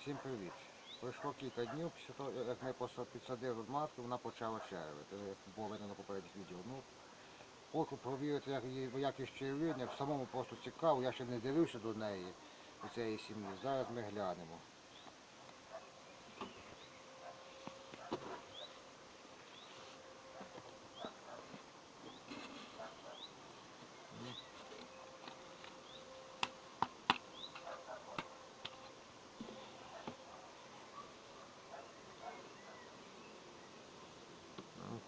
Всім привіт. Пройшло кілька днів після того, як ми підсадили матку, вона почала червити, як було видно на попередніх відео. Ну, хочу провірити, як її якість червіння, самому просто цікаво, я ще не дивився до неї, до цієї сім'ї. Зараз ми глянемо.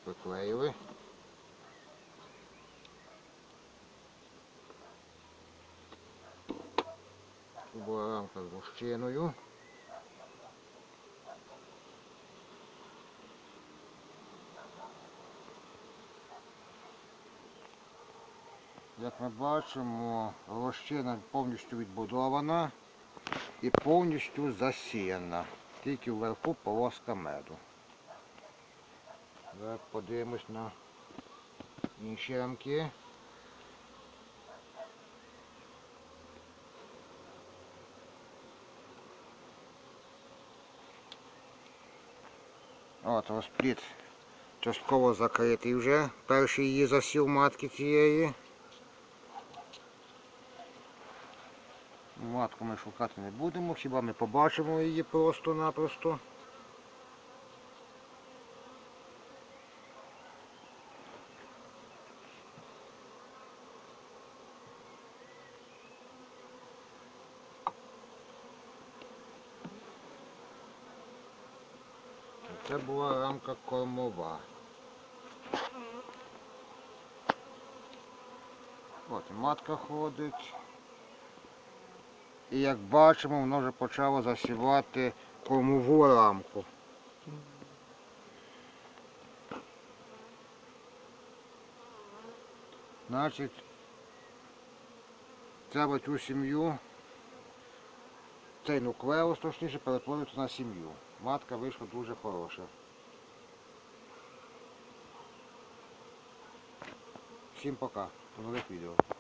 Приклеїли. Була рамка з лущиною. Як ми бачимо, лощина повністю відбудована і повністю засіяна. Тільки вверху полоска меду. Зараз подивимось на інші рамки. От розпліт частково закритий вже. Перший її засів матки цієї. Матку ми шукати не будемо, хіба ми побачимо її просто-напросто. Це була рамка кормова. От матка ходить. І як бачимо, воно вже почало засівати кормову рамку. Значить, треба цю сім'ю, цей нуклеус точніше перетворюється на сім'ю. Матка вийшла дуже хороша. Всім пока. До нових відео.